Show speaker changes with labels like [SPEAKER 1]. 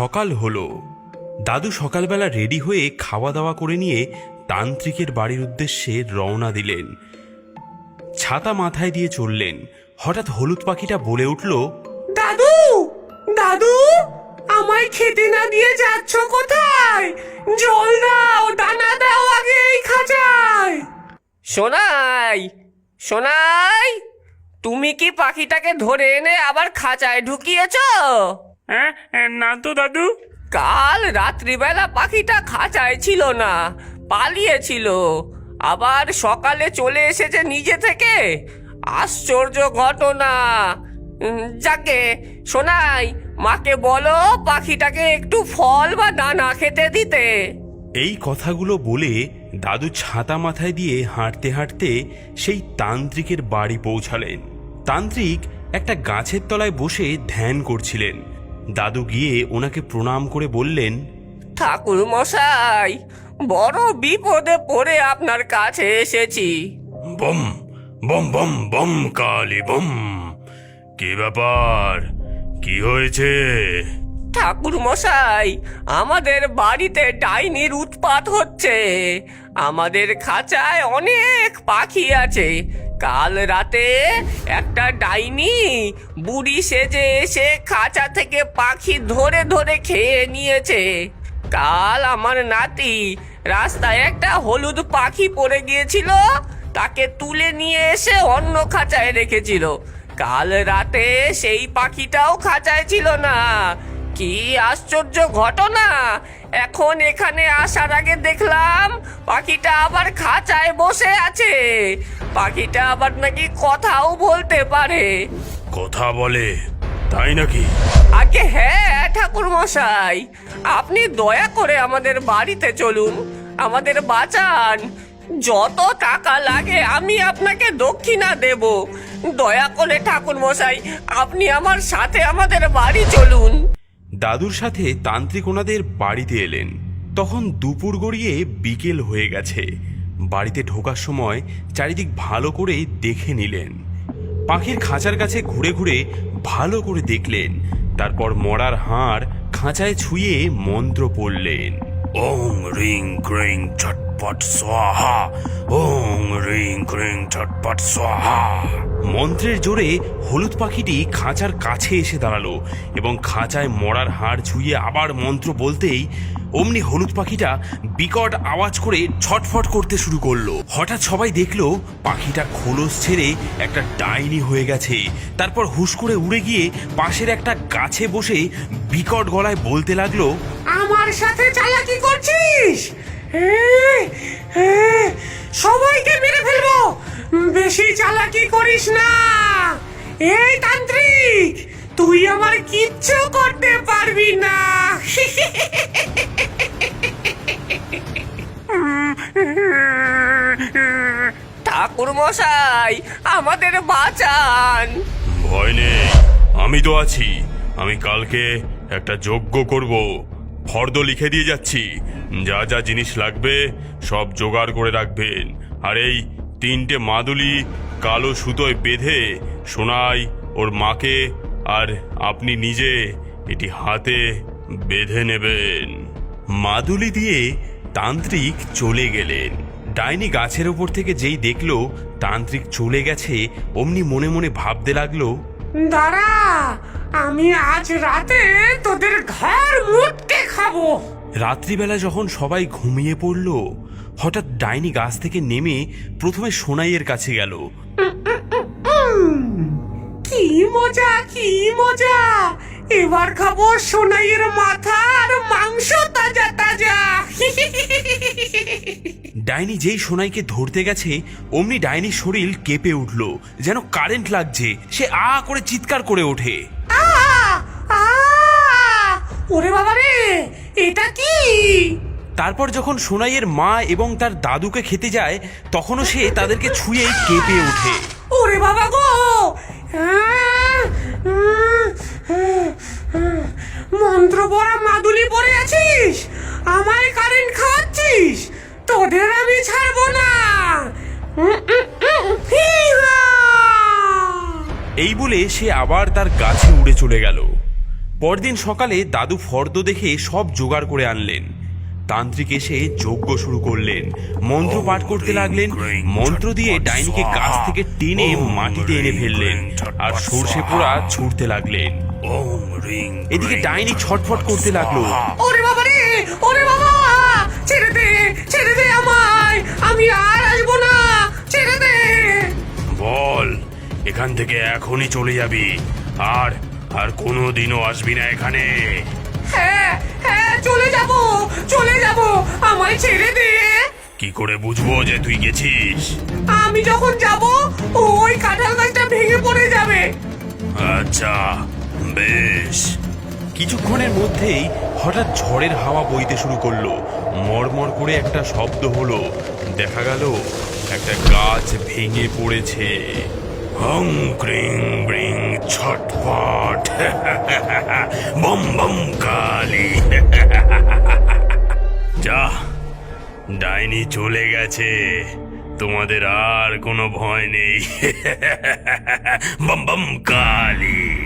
[SPEAKER 1] সকাল হলো। দাদু সকালবেলা রেডি হয়ে খাওয়া দাওয়া করে নিয়ে তান্ত্রিকের বাড়ির উদ্দেশ্যে রওনা দিলেন। ছাতা মাথায় দিয়ে চললেন। হঠাৎ হলুদ পাখিটা বলে উঠল
[SPEAKER 2] দাদু! দাদু! আমায় খেতে না দিয়ে যাচ্ছ কোথায়? জল দাও দানা দাও আগে এই খাঁচায়!
[SPEAKER 3] সোনাই সোনাই তুমি কি পাখিটাকে ধরে এনে আবার খাঁচায় ঢুকিয়েছ?
[SPEAKER 2] হ্যাঁ? না তো দাদু।
[SPEAKER 3] কাল রাত্রিবেলা পাখিটা খাঁচায় ছিল না পালিয়েছিল। আবার সকালে চলে এসেছে নিজে থেকে। আশ্চর্য ঘটনা। যাকে শোনাই মাকে বলো পাখিটাকে একটু ফল বা দানা খেতে দিতে।
[SPEAKER 1] এই কথাগুলো বলে দাদু ছাতা মাথায় দিয়ে হাঁটতে হাঁটতে সেই তান্ত্রিকের বাড়ি পৌঁছালেন। তান্ত্রিক একটা গাছের তলায় বসে ধ্যান করছিলেন। দাদু গিয়ে ওনাকে প্রণাম করে বললেন
[SPEAKER 3] ঠাকুর মশাই বড় বিপদে পড়ে আপনার কাছে এসেছি।
[SPEAKER 1] বম বম বম বম কালি বম। কি ব্যাপার? কি হয়েছে?
[SPEAKER 3] ঠাকুর মশাই আমাদের বাড়িতে ডাইনির উৎপাত হচ্ছে। আমাদের খাঁচায় অনেক পাখি আছে। কাল রাতে একটা ডাইনি বুড়ি সেজে এসে খাঁচা থেকে পাখি ধরে ধরে খেয়ে নিয়েছে। কাল আমার নাতি রাস্তায় একটা হলুদ পাখি পড়ে গিয়েছিল, তাকে তুলে নিয়ে এসে অন্য খাঁচায় রেখেছিল। কাল রাতে সেই পাখিটাও খাঁচায় ছিল না। কি আশ্চর্য ঘটনা? এখন এখানে আসার আগে দেখলাম পাখিটা আবার খাঁচায় বসে আছে। পাখিটা আবার নাকি কথাও বলতে পারে।
[SPEAKER 1] কথা বলে তাই নাকি?
[SPEAKER 3] আগে হ্যাঁ ঠাকুর মশাই। আপনি দয়া করে আমাদের বাড়িতে চলুন আমাদের বাঁচান। যত টাকা লাগে আমি আপনাকে দক্ষিণা দেব। দয়া করে ঠাকুর মশাই আপনি আমার সাথে আমাদের বাড়ি চলুন।
[SPEAKER 1] দাদুর সাথে তান্ত্রিক ওনাদের বাড়িতে এলেন। তখন দুপুর গড়িয়ে বিকেল হয়ে গেছে। বাড়িতে ঢোকার সময় চারিদিক ভালো করে দেখে নিলেন। পাখির খাঁচার কাছে ঘুরে ঘুরে ভালো করে দেখলেন। তারপর মরার হাড় খাঁচায় ছুঁয়ে মন্ত্র পড়লেন। ওং রিং ক্রিং চটপট স্বাহা ওং রিং, ক্রিং, চটপট স্বাহা মন্ত্রের জোরে হলুদ পাখিটি খাঁচার কাছে এসে দাঁড়াল এবং খাঁচায় মরার হাড় ছুঁয়ে আবার মন্ত্র বলতেই অমনি হলুদ পাখিটা বিকট আওয়াজ করে ছটফট করতে শুরু করল। হঠাৎ সবাই দেখল পাখিটা খোলস ছেড়ে একটা ডাইনি হয়ে গেছে। তারপর হুশ করে উড়ে গিয়ে পাশের একটা গাছে বসে বিকট গলায় বলতে লাগল,
[SPEAKER 2] আমার সাথে চালাকি করছিস? সবাইকে মেরে ফেলব। বেশি চালাকি করিস না। এই তান্ত্রিক তুই আমার কিচ্ছু করতে পারবি না।
[SPEAKER 3] ঠাকুর মশাই আমাদের বাঁচান।
[SPEAKER 1] ভয় নেই আমি তো আছি। আমি কালকে একটা যজ্ঞ করব। ফর্দ লিখে দিয়ে যাচ্ছি। যা যা জিনিস লাগবে সব জোগাড় করে রাখবেন। আর এই তিনটে মাদুলি কালো সুতোয় বেঁধে সোনাই ওর মাকে আর আপনি নিজে এটি হাতে বেঁধে নেবেন। মাদুলি দিয়ে তান্ত্রিক চলে গেলেন। ডাইনি গাছের ওপর থেকে যেই দেখল তান্ত্রিক চলে গেছে অমনি মনে মনে ভাবতে লাগল
[SPEAKER 2] দাঁড়া! আমি আজ রাতে তোদের ঘর মুটকে খাব।
[SPEAKER 1] রাত্রিবেলা যখন সবাই ঘুমিয়ে পড়ল হঠাৎ ডাইনি গাছ থেকে নেমে প্রথমে সোনাইয়ের কাছে গেল।
[SPEAKER 2] কি মজা কি মজা! এবার খাব সোনাইয়ের মাথা আর মাংস তাজা তাজা।
[SPEAKER 1] ডাইনি যেই সোনাইকে ধরতে গেছে অমনি ডাইনির শরীর কেঁপে উঠল যেন কারেন্ট লাগছে। সে আ করে চিৎকার করে ওঠে!
[SPEAKER 2] ওরে বাবা রে এটা কি?
[SPEAKER 1] তারপর যখন সোনাইয়ের মা এবং তার দাদুকে খেতে যায় তখনও সে তাদেরকে ছুঁয়ে কেঁপে ওঠে।
[SPEAKER 2] ওরে বাবা গো! মন্ত্র পড়া মাদুলি পরে আছিস? আমায় কারেন্ট খাওয়াচ্ছিস? তোদের আমি ছাড়বো না!
[SPEAKER 1] এই বলে সে আবার তার গাছে উড়ে চলে গেল।
[SPEAKER 4] পরদিন সকালে দাদু ফর্দ দেখে সব জোগাড় করে আনলেন। তান্ত্রিক এসে যজ্ঞ শুরু করলেন। মন্ত্র পাঠ করতে লাগলেন। মন্ত্র দিয়ে ডাইনিকে গাছ থেকে টেনে মাটিতে এনে ফেললেন। আর সর্ষে পোড়া ছুটতে লাগলেন। এদিকে ডাইনি ছটফট করতে লাগল।
[SPEAKER 2] ওরে বাবা রে ওরে বাবা! ছেড়ে দে ছেড়ে দে আমায়! আমি আর আসব না! ছেড়ে দে!
[SPEAKER 4] বল এখান থেকে এখনই চলে যাবি। আর আর কোনো দিনও আসবি না এখানে।
[SPEAKER 2] হ্যাঁ হ্যাঁ চলে যাব চলে যাব আমায় ছেড়ে দে।
[SPEAKER 4] কি করে বুঝব যে তুই গেছিস?
[SPEAKER 2] আমি যখন যাব ওই কাঁঠাল গাছটা ভেঙে পড়ে যাবে।
[SPEAKER 4] আচ্ছা বেশ। কিছুক্ষণের মধ্যেই হঠাৎ ঝড়ের হাওয়া বইতে শুরু করল। মরমর করে একটা শব্দ হলো। দেখা গেল একটা গাছ ভেঙে পড়েছে। হং ক্রিং ব্রিং ছটফট। বম বম কালি। যা, ডাইনি চলে গেছে। তোমাদের আর কোনো ভয় নেই। বম বম কালী।